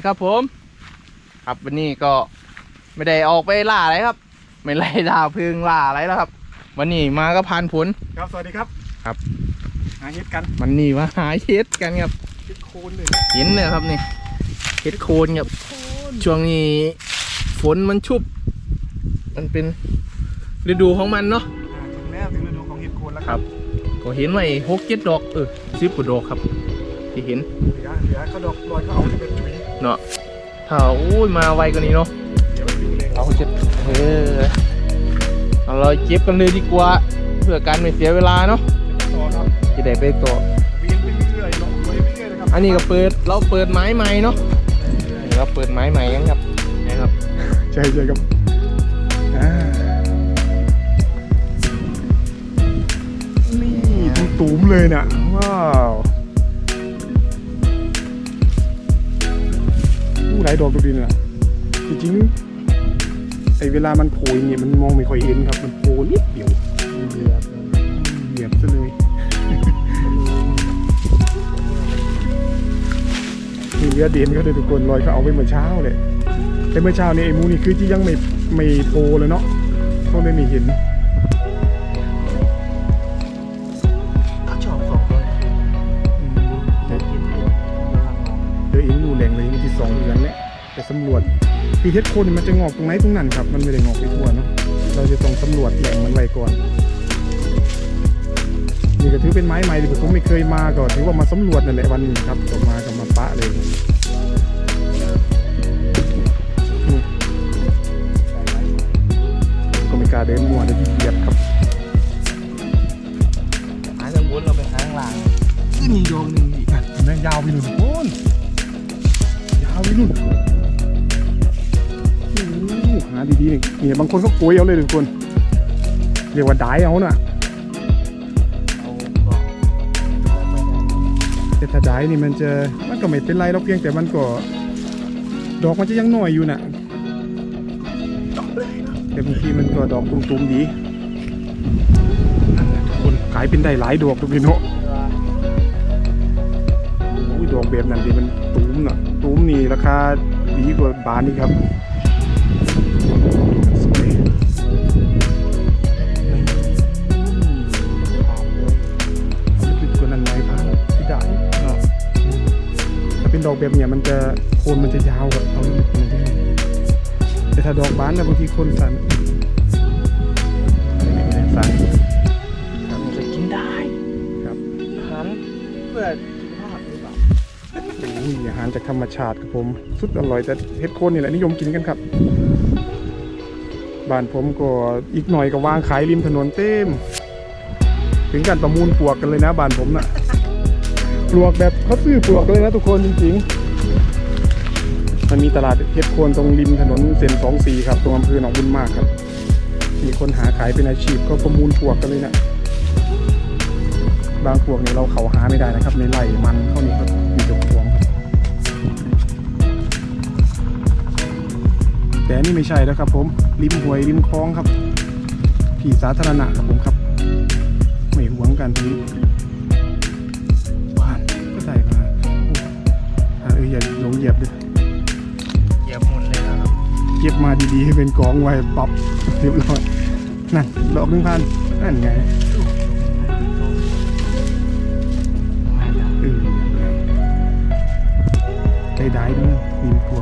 วัสดีครับผม ครับวันนี้ก็ไม่ได้ออกไปล่าอะไรครับ ไม่ไล่ล่าพึ่งล่าอะไรแล้วครับ วันนี้มาก็ผ่านผล ครับ สวัสดีครับครับ หาเฮ็ดกันมันนี่มาหาเฮ็ดกันครับเฮ็ดโคนเลยเห็นเลยครับนี่เฮ็ดโคนครับช่วงนี้ฝนมันชุบ มันเป็นฤดูของมันเนาะอ่าถึงแล้วถึงฤดูของเฮ็ดโคนแล้วครับ ก็เห็นไว้หกเจ็ดดอกเออสิบกว่าดอกครับ ที่เห็นเหลือเหลือเขาดอกลอยเขาเอาที่เป็นจุยเนาะ ถ้าโอ้ยมาไวกว่านี้เนาะเดี๋ยวมันอยู่เลยเราจะเออเอาเราเจ็บกันเลยดีกว่า เพื่อการไม่เสียเวลาเนาะต่อครับจะได้ไปต่อเวียนไปเรื่อยๆลงไปเรื่อยๆนะครับอันนี้ก็เปิดเราเปิดไม้ใหม่เนาะเราเปิดไม้ใหม่ยังครับนะครับใช่ใช่ครับอ่านี่ตูมๆเลยน่ะว้าวายดอกดูดิน่ะจริงๆไอเวลามันโผล่อย่างเงี้ยมันมองไม่ค่อยเห็นครับ มันโผล่นิดเดียวเหยียบเหยียบซะเลยมีเรือเด่นเขาเลยทุกคนลอยเขาเอาไปเมื่อเช้าเลยแต่เมื่อเช้านี่ไอ้มูนี่คือที่ยังไม่ไม่โตเลยเนาะเขาเลยไม่เห็น เฮ็ดโคนนี่มันจะงอกตรงไหนตรงนั้นครับ มันไม่ได้งอกไปทั่วเนาะ เราจะต้องสำรวจแหล่งมันไว้ก่อน นี่ก็ถือเป็นไม้ใหม่ที่ผมไม่เคยมาก็ถือว่ามาสำรวจนั่นแหละวันนี้ครับก็มากับมาปะเลยนี่ก็ไม่กล้าเดินมั่วเดี๋ยวเหยียบครับหาทางบนเราไปหาข้างล่างขึ้นอีกดวงหนึ่งอีกอะแม่งยาวไปนู่นโอนยาวไปนู่นโอ้โหหาดีๆนี่เนี่ยบางคนก็โกยเอาเลยทุกคนเรียกว่าดายเอาน่ะแต่ถ้าดายนี่มันจะมันก็ไม่เป็นไรเราเพียงแต่มันก็ดอกมันจะยังน้อยอยู่น่ะแต่บางทีมันก็ดอกตุ่มๆดีทุกคนกลายเป็นได้หลายดอกทุกพี่โนะโอ้ยดอกแบบนั้นดีมันตูมน่ะตูมนี่ราคาดีกว่าบานนี่ครับ เป็นดอกแบบเนี้ยมันจะโคนมันจะยาวกว่าเอาลึกๆกว่านั้นได้แต่ถ้าดอกบานนะบางทีโคนสั้นไม่ได้สั้นมันจะกินได้ครับอาหารเพื่อสุขภาพหรือเปล่าอุ้ยอาหารจากธรรมชาติครับผมสุดอร่อยแต่เฮ็ดโคนนี่แหละนิยมกินกันครับบ้านผมก็อีกหน่อยก็วางขายริมถนนเต็ม ถึงการประมูลปลวกกันเลยนะบ้านผมน่ะ ปลวกแบบเขาซื้อปลวกเลยนะทุกคนจริงๆ มันมีตลาดเฮ็ดโคนตรงริมถนนเส้นสองสีครับตรงอำเภอหนองบุญมากครับ มีคนหาขายเป็นอาชีพก็ประมูลปลวกกันเลยนะบางปลวกเนี่ยเราเขาหาไม่ได้นะครับ ในไร่มันเท่านี้ครับมีจ้าของครับแต่นี่ไม่ใช่แล้วครับ ผมริมห้วยริมคลองครับที่สาธารณะครับผมครับ ไม่หวงกันทีบ้ อ่าเอออย่าหลงเหยียบเลยเหยียบหมุนเลยนะครับ เก็บมาดีๆให้เป็นกองไว้ปับเรียบร้อยนั่นดอกหนึ่งพันนั่นไงเออได้ได้ด้วยมีพว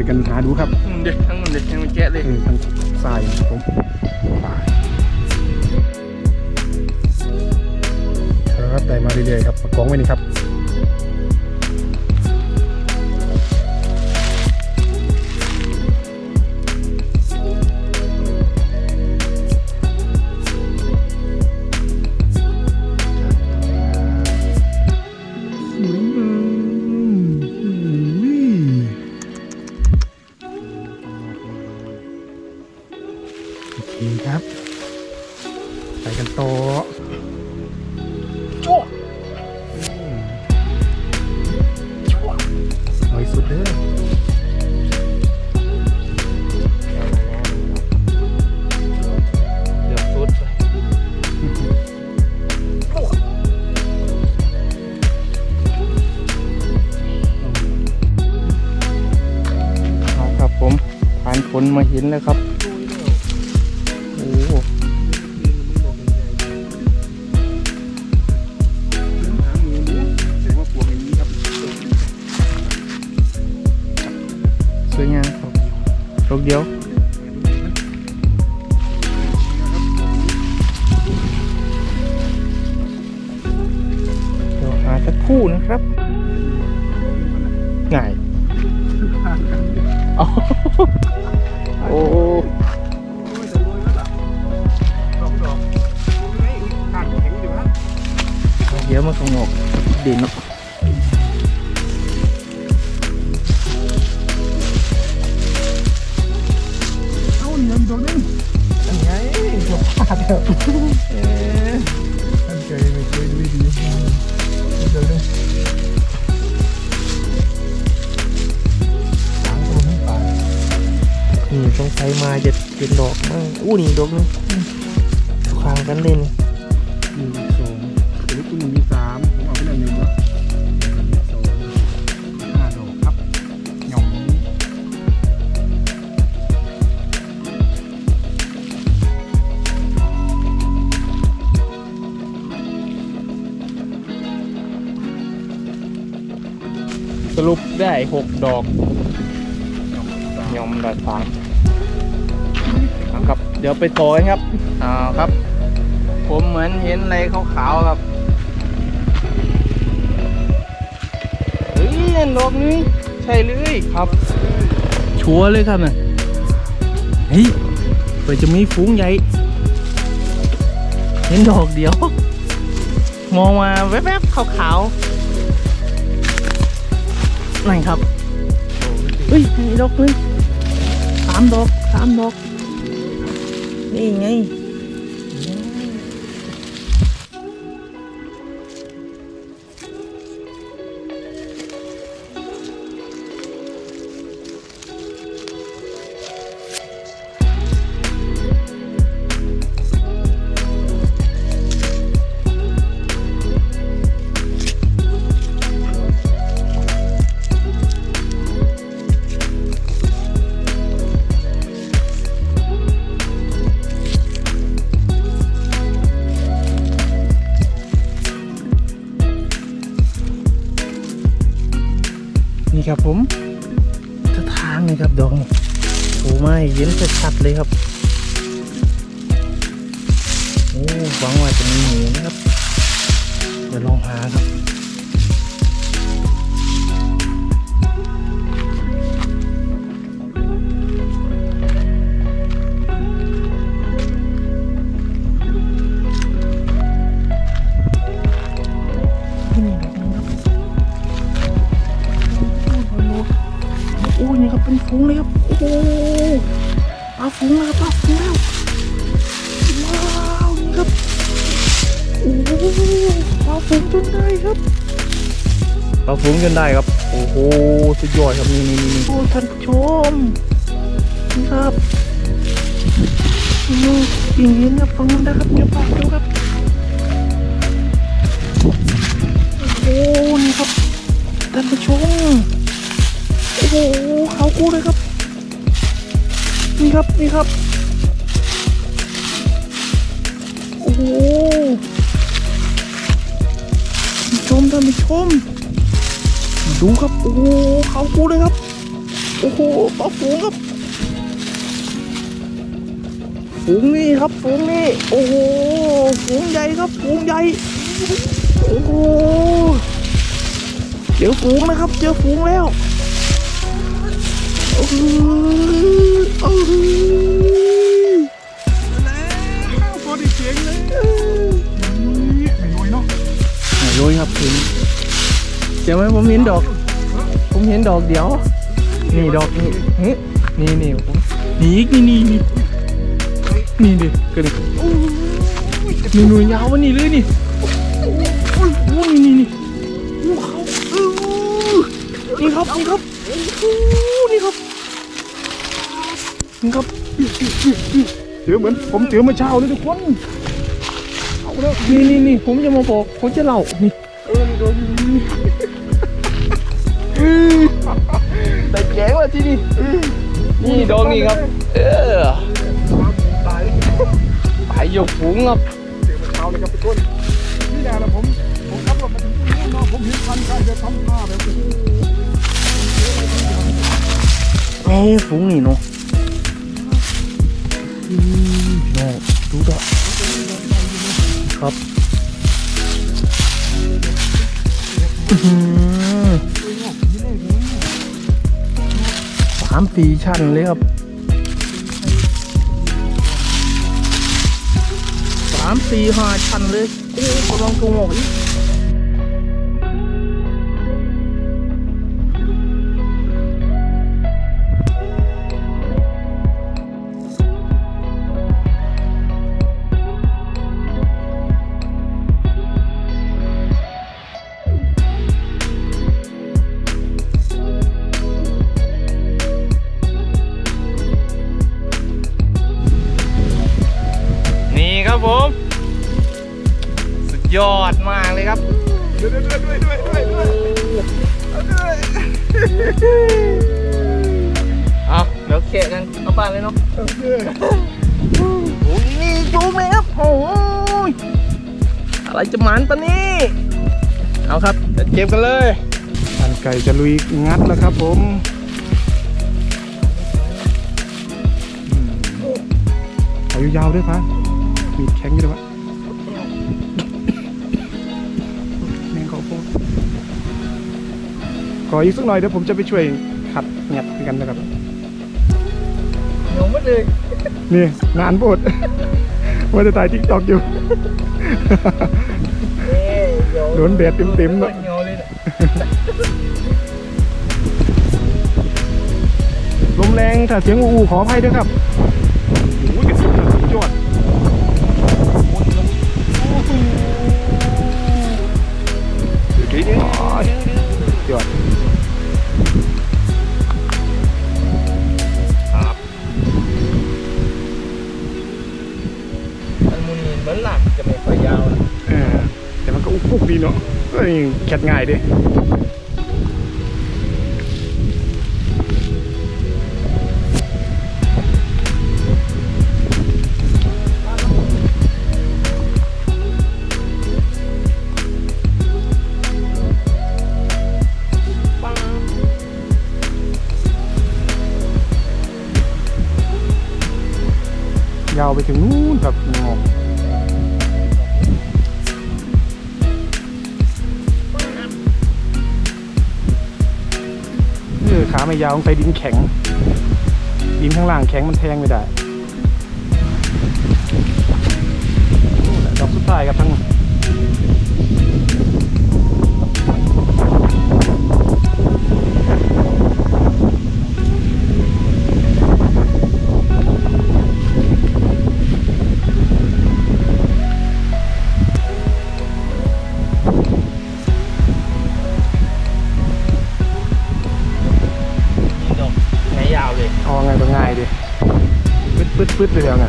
วช่วยกันหาดูครับอืมเด็กทั้งหมดเด็กยังไม่แกะเลยเออทางทรายนะครับผมไปครับได้มาเรื่อยๆครับประกองไว้นี่ครับ มาเห็นแล้วครับโอ้โหหาหมูดูเสียงว่าปวกอย่างนี้ครับสวยงามครับลูกเดียวเดี๋ยวหาสักครู่นะครับง่ายเอา โอ้เดี๋ยวมันคงออกดินเนาะ นี่ต้องใช้มาจะเป็นดอกมั่งอู้นี่ดอกนึงควางกันเล่นหนึ่งสองตัวนี้ตัวหนึ่งมีสามผมเอาไปหนึ่งหนึ่งวะหนึ่งสองห้าดอกครับหย่อมนี้สรุปได้หกดอกหย่อมสามยอมได้สาม เอาครับเดี๋ยวไปต่อกันครับเอ่าครับ ผมเหมือนเห็นอะไรขาวๆครับเฮ้ยนั่นดอกนี้ใช่เลยครับ ชัวร์เลยครับน่ะเฮ้ยเปิดจะมีฝูงใหญ่ เห็นดอกเดียว มองมาแวบๆขาวๆนั่นครับเฮ้ยมีดอกนึงสามดอกสามดอก นี่ไครับผมทางเลยครับดองโอ้ไม่เย็นชัดๆเลยครับ ครับปลาฟุ้งแล้วว้าวนี่ครับโอ้โหปลาฟุ้งจนได้ครับปลาฟุ้งจนได้ครับ โอ้โหสุดยอดครับนี่นี่นี่โอ้ท่านผู้ชมนี่ครับนี่ยิงยินครับฟังนู้นนะครับเดี๋ยวปากดูครับโอ้โหนี่ครับท่านผู้ชมโอ้โหเขากู้เลยครับนี่ครับนี่ครับ โอ้ชมท่านผู้ชม ดูครับ โอ้โหเขากูเลยครับ โอ้โหปลาฝูครับฝูงนี่ครับฝูงนี่ โอ้โหฝูงใหญ่ครับฝูงใหญ่ โอ้โหเจอฝูงนะครับ เจอฝูงแล้วโอ้โห โรยครับถึงเดี๋ยวไหมผมเห็นดอก ผมเห็นดอกเดียว นี่ดอกนี่เฮ้ยนี่นี่ผมนี่อีกนี่นี่นี่นี่ดิเกิดอะไรนี่หน่วยยาววะนี่เลยนี่โอ้ยโอ้ยนี่นี่นี่เขาเออนี่ครับนี่ครับโอ้นี่ครับนี่ครับเจอเหมือนผมเจอเมื่อเช้าเลยทุกคนเอาแล้วนี่นี่นี่ผมจะมาบอกผมจะเล่านี่ แต่แจ๋งว่ะที่นี่นี่ดอกนี่ครับ เออตายไปยกฝูงครับเจอเมื่อเช้าเลยครับทุกคนนี่แหละผมผมขับรถมาถึงตรงนี้เนาะผมเห็นพันใกล้จะทำท่าแบบโอ้โหแม่ฝูงนี่เนาะอืมเนาะดูดอกครับ สามสี่ชั้นเลยครับสามสี่ห้าชั้นเลยโอ้กำลังกูงอกอีก ด้วยด้วยด้วยด้วยด้วยด้วยเอาเดี๋ยวเขะกันเอาบ้านเลยเนาะด้วยโอ้ยนี่จูงเลยครับโอ้ยอะไรจะหมันปะนี่ เอาครับจะเก็บกันเลยอันไก่จะลุยงัดแล้วครับผมอืมเอายาวๆด้วยพะมีแข็งอยู่ด้วยวะ ขออีกสักหน่อยเดี๋ยวผมจะไปช่วยขัดงัดกันนะครับเหนียวหมดเลยนี่งานโบดว่าจะถ่ายทิกตอกอยู่โดนแดดเต็มๆเนอะเหนียวเลยเนี่ยลมแรงถ้าเสียงอูๆขออภัยด้วยครับโอ้ยกระสุนสุดยอดย เนาะก็ยังแคทง่ายดิยาวไปถึงนู้ ออขาไม่ยาวต้องใส่ดินแข็ง ดินข้างล่างแข็งมันแทงไม่ได้นู่นแหละดอกสุดท้ายครับทั้ง ปึ๊ดเลยแล้วไง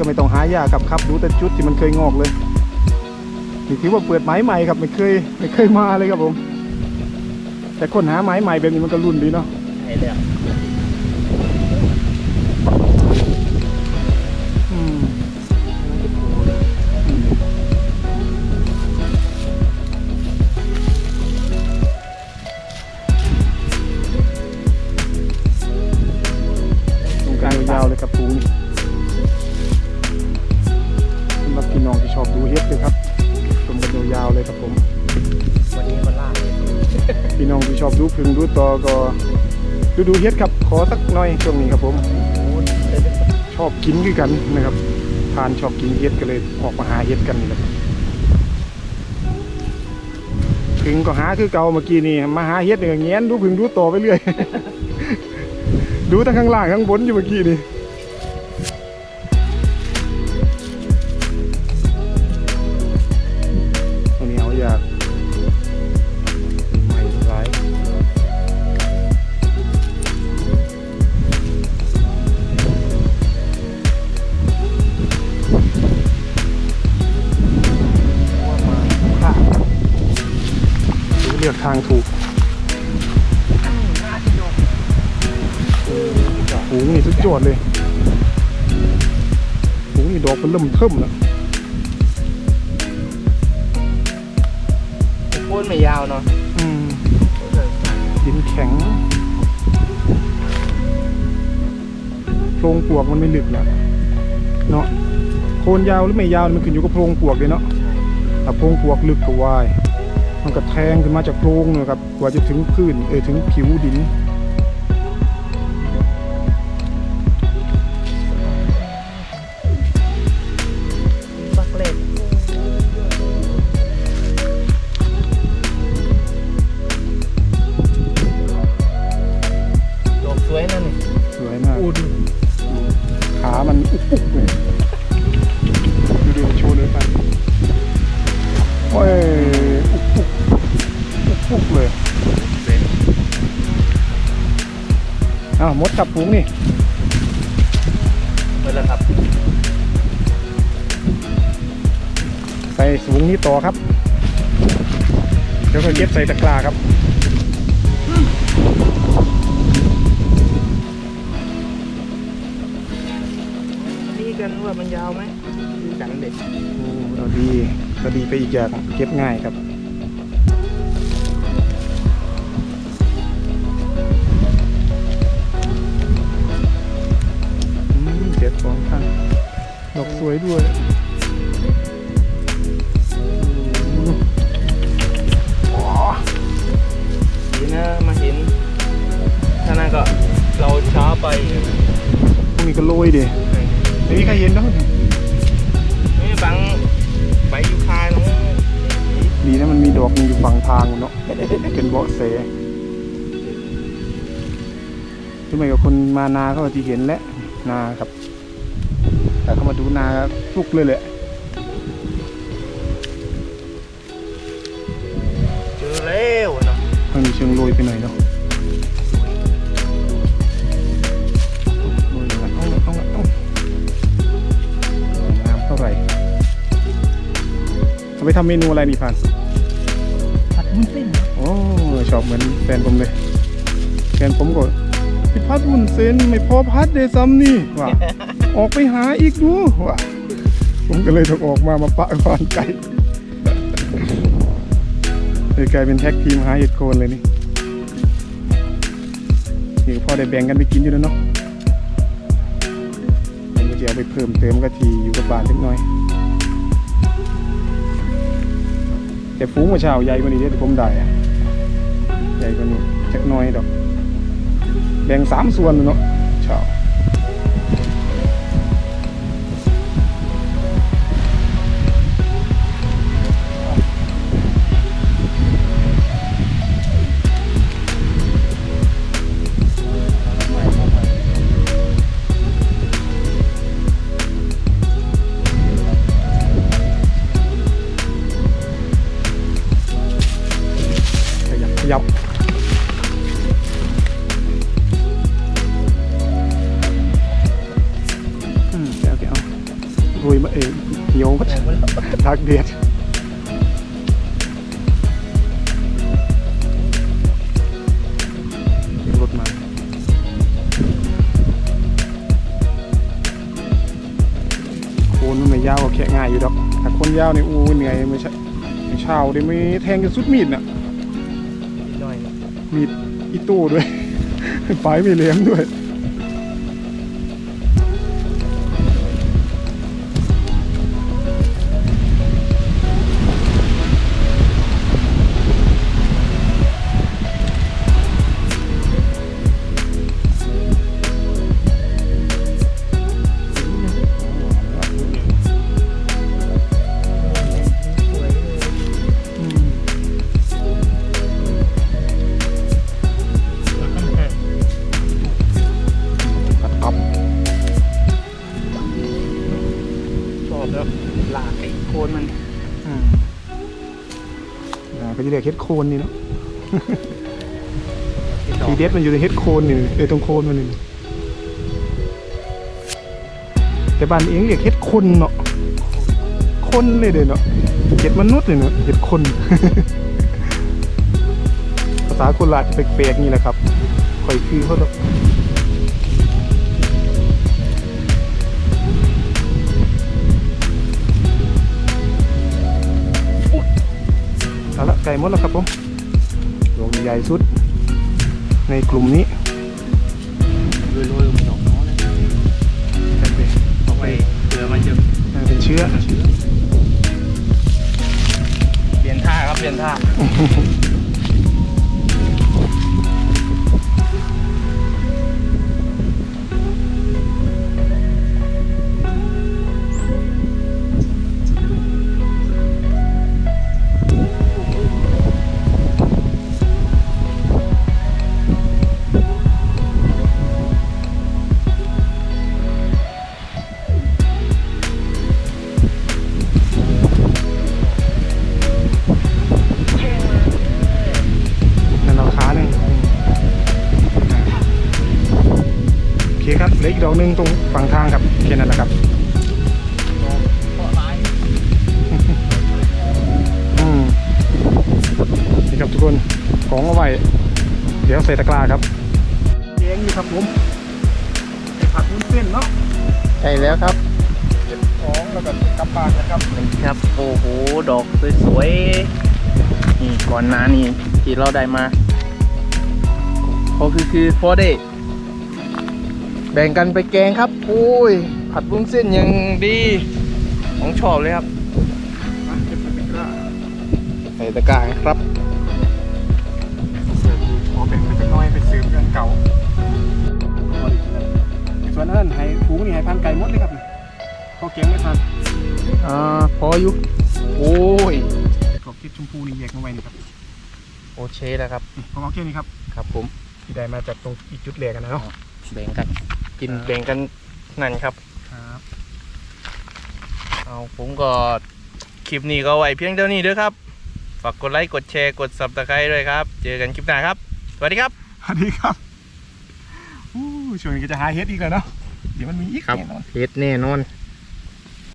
ก็ไม่ต้องหายากครับครับ ดูแต่จุดที่มันเคยงอกเลยนี่ถือว่าเปิดไม้ใหม่ครับไม่เคยไม่เคยมาเลยครับผม แต่คนหาไม้ใหม่แบบนี้มันก็รุ่นดีเนาะใช่แล้ว ดูดูเฮ็ดครับขอสักหน่อยช่วงนี้ครับผม ชอบกินคือกันนะครับทานชอบกินเฮ็ดก็เลยออกมาหาเฮ็ดกันนี่แหละพึ่งก็หาคือเก่าเมื่อกี้นี่มาหาเฮ็ดเนี่ยแง้นดูพึ่งดูต่อไปเรื่อย ดูทั้งข้างล่างข้างบนอยู่เมื่อกี้นี่ เริ่มเทิมแล้วโค่นไม่ยาวเนาะอืมดินแข็งโพรงปวกมันไม่ลึกนะเนาะโคนยาวหรือไม่ยาวมันขึ้นอยู่กับโพรงปวกเลยเนาะถ้าโพรงปวกลึกก็วายมันก็แทงขึ้นมาจากโพรงเลยครับกว่าจะถึงพื้นเออถึงผิวดิน ก็เย็บใส่ตะกร้าครับนี่กันว่ามันยาวไหมดูกันเด็กโอ้เราดีก็ดีไปอีกอย่างเก็บง่ายครับอืมเจ็ดสองพันดอกสวยด้วย ยดิไม่มีใครเห็นแล้วไม่บังใบยูคาเนาะดีนะมันมีดอกมันอยู่ฝั่งทางเนาะเป็นเบาะแสทำไมกับคนมานาเขาจะเห็นแล้วนาครับ แต่เขามาดูนาทุกเลยแหละเจอแล้วเนาะมันมีเชิงโรยไปหน่อยเนาะ เอาไปทำเมนูอะไรนี่พันผัดมุ้นเส้นโอ้ชอบเหมือนแฟนผมเลย แฟนผมก็พี่พัดวุ้นเส้นไม่พอพัดเดซ้ำนี่ว่ะออกไปหาอีกดูว่ะผมก็เลยต้องออกมามาปะก่อนไก่เลยกลายเป็นแท็กทีมหาเห็ดโคนเลยนี่นี่ก็พอได้แบ่งกันไปกินอยู่แล้วเนาะผมก็จะเอาไปเพิ่มเติมกะทีอยู่กับบ้านเล็กน้อย แต่ฟูงกว่าเช้าใหญ่กว่านี้เดี๋ยวผมได้อะใหญ่กว่านี้จักหน้อยดอก แบ่งสามส่วนเลยเนาะ ทักเดียดเสียงรถมาโคนมันไม่ยาวก็แค่ง่ายอยู่ดอกแต่คนยาวนี่อู้เหนื่อยไม่ใช่ไม่เช่าได้ไม่แทงกันสุดมีดน่ะหน่อยมีดอีโต้ด้วย ปลายไม่เลี้ยงด้วย อ่าก็จะเรียกเฮ็ดโคนนี่เนาะทีเด็ดมันอยู่ในเฮ็ดโคนนี่เออตรงโคนมันนี่แต่บ้านเองเรียกเฮ็ดคนเนาะคนเลยเด้อเนาะเฮ็ดมนุษย์เลยเนาะเฮ็ดคน ภาษาโคนราชจะแปลกๆนี่แหละครับค่อยคือเขาเนาะ เอาละไก่หมดแล้วครับผมดวงใหญ่สุด ในกลุ่มนี้โรยโรยๆมันออกน้องเลยกันไปเอาไปเผื่อมันจะเป็นเชื้อ เปลี่ยนท่าครับเปลี่ยนท่านั่นเรา นึ่งตรงฝั่งทางครับแค่นั้นแหละครับเพราะร้ายอืมนี่ครับทุกคนของเอาไว้เดี๋ยวใส่ตะกร้าครับเองนี่ครับผมไอ้ผัดวุ้นเส้นเนาะใช่แล้วครับเก็บของแล้วก็กลับบ้านนะครับครับโอ้โหดอกสวยๆนี่ก่อนหน้านี้ที่เราได้มาพอคือคือพอได้ แบ่งกันไปแกงครับโอ้ยผัดบุ้งเส้นยังดีของชอบเลยครับมาเก็บใส่ตะกร้าใส่ตะกร้าครับขอแบ่งไปสักหน้อยไปซื้อเงินเก่าส่วนนั้นให้ฟูงนี่ให้พันไก่หมดเลยครับนี่พอเก็บไม่ทันอ่าพออยู่โอ้ยกรอบเก็บชมพูนี่แยกมาไว้นี่ครับโอเคแล้วครับนี่ของเอาแค่นี้ครับครับผมที่ได้มาจากตรงอีกจุดแรกกันนะเนาะ แบ่งกันกินครับ แบ่งกันนั่นครับ ครับเอาผมก็คลิปนี้ก็ไว้เพียงเท่านี้เด้อครับ ฝากกดไลค์กดแชร์กด subscribe ด้วยครับ เจอกันคลิปหน้าครับ สวัสดีครับ สวัสดีครับอู้ช่วงนี้ก็จะหาเฮ็ดอีกแล้วเนาะเดี๋ยวมันมีอีกแน่นอน เฮ็ดแน่นอน